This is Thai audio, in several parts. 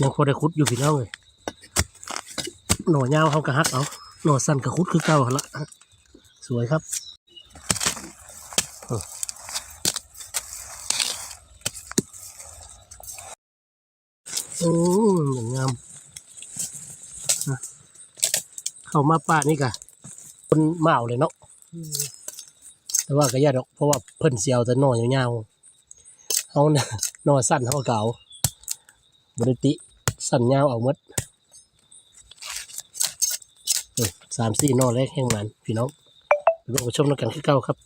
ยังพอได้คุดอยู่พี่น้องเลยหน่อยาวเขากระฮักเอาหน่อสั้นกระคุดคือเก่ากันละสวยครับโอ้ย่งงามเข้ามาป่านี่กะคนเมาเลยเนาะแต่ว่าก็ยาดอกเพราะว่าเพิ่นเสียวแต่หน่อยยาวเขาเนี่ยหน่อสั้นเขาเก่า บริติสั่นยาวเอาหมดสามสี่หน่อแรกแห้งมันพี่น้องไปบอกชมแล้วกันขึ้นเก้าครับ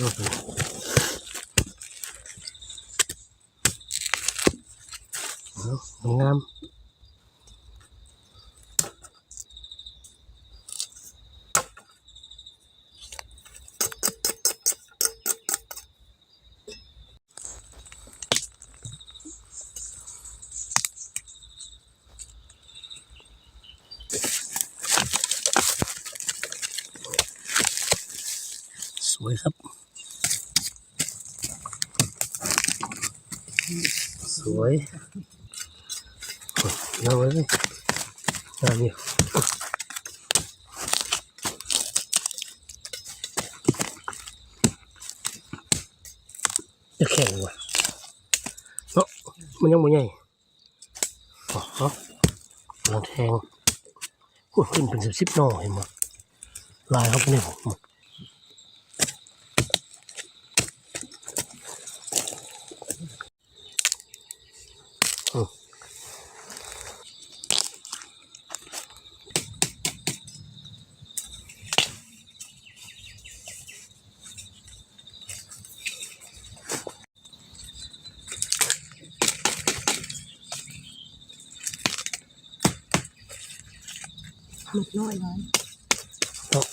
แล้วก็ไปเอางาม สวยครับสวยเอาไว้เลยอันนี้จะแข็งว่ะเนาะมันยังไม่ใหญ่อ๋อเนาะลองแทงโอ้ยขึ้นเป็นสิบสิบหน่อเห็นมั้ยลายเขาเป็นเนี่ย ผมเนาะ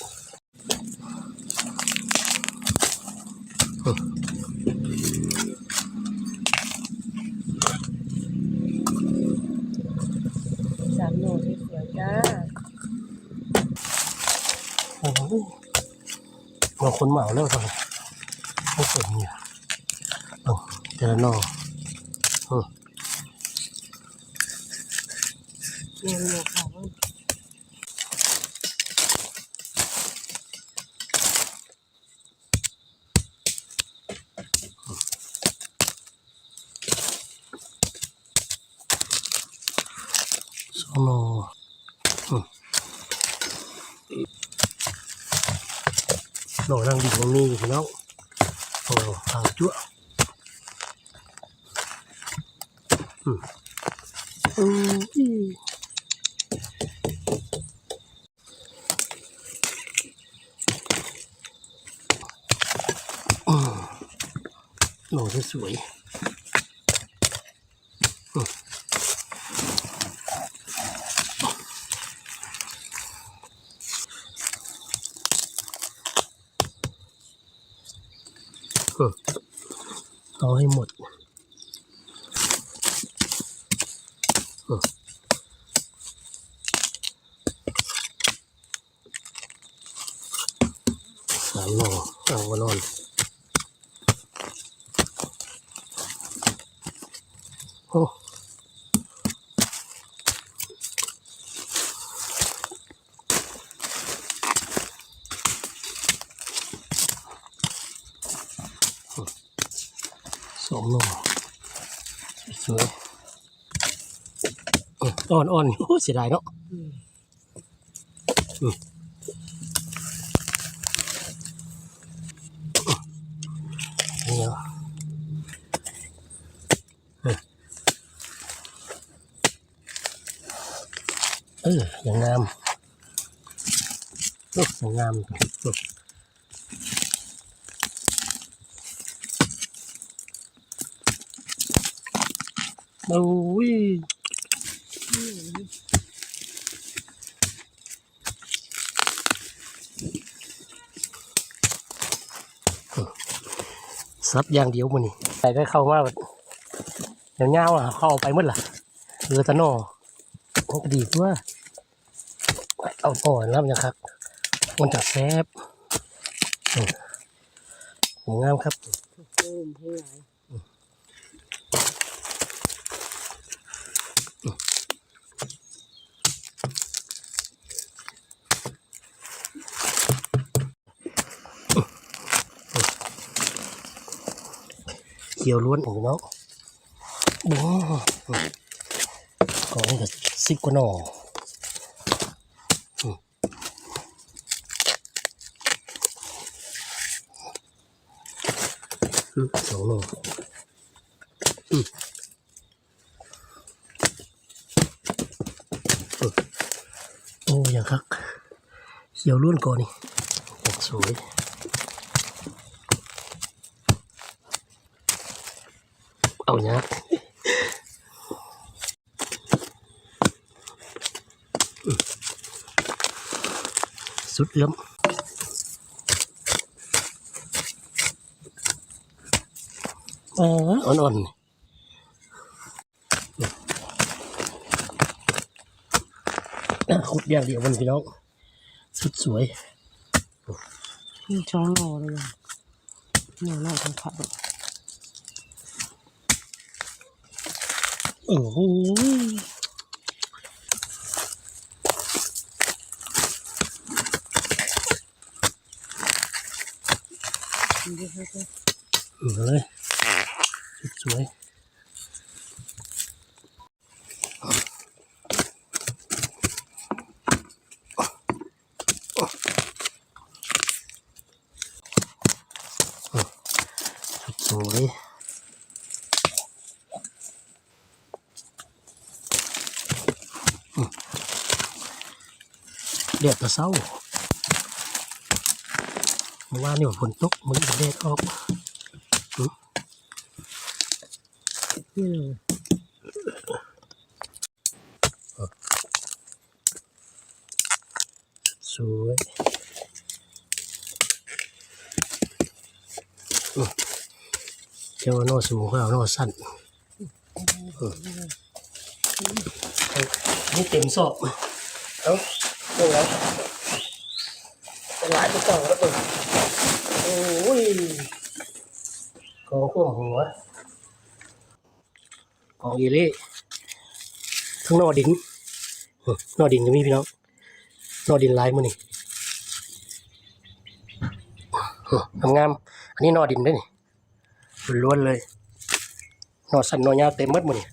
สามโหนดสวยๆจ้าโอ้โหบางคนเหมาแล้วทำไมไม่สนเนี่ยเอาเจอหน่อเออ เรียนหมวกค่ะ ว่าสองหน่ออืมหน่อนั่งดีตรงนี้อยู่พี่น้องโอ้ทางจั่วอืมอืมอีอืมหน่อสวยๆ เอาให้หมดสามหน่อเอามานอนโอ้ สองสวยอ่อนอ่อนๆโอ้เสียดายเนาะนี่เหรอเอออย่างงามโอ้สวยงาม โอ้ยซับอย่างเดียวมันนี่ใส่ได้เข้ามาแบบเดี๋ยวเงาอะเข้าไปหมดล่ะเรือตะนอมันก็ดีกว่าเอาอ่อนแล้วมันจะคักมันจะแซ่บสวยงามครับ เพิ่มให้หลายเขียวล้วนของเนาะโอ้ก่อนนี้ก็สิบกว่าหน่ออืมอืมสองหน่ออืมอืม โอ้ยังคักเขียวล้วนก่อนนี่อย่างสวยเอาเนี้ยสุดเอื้อมเอออ่อนๆ นะขุดอย่างเดียวมันพี่น้องสุดสวยนี่ช้อนโลเลยอะหน่อหน่อของเขาโอ้โหดีครับอืมเลยสุดสวย สุดสวยอืมเดือดแตะเศร้าเมื่อวานนี่ฝนตกมันก็แดดออกนี่เลย สวยอืมเจ้าโน่สูงก็เอาโน่สั้นอืมเอานี่เต็มสอบเอาลงแล้วเป็นหลายตัวเก่าแล้วเปิดโอ้ยกองข้วมหัวกองอีเล่ทั้งนอดินอืมนอดินก็มีพี่น้องนอดินลายมือนี่งามงามๆอันนี้นอดินเด้วยนี่ ล้วนๆเลยนอสันนอย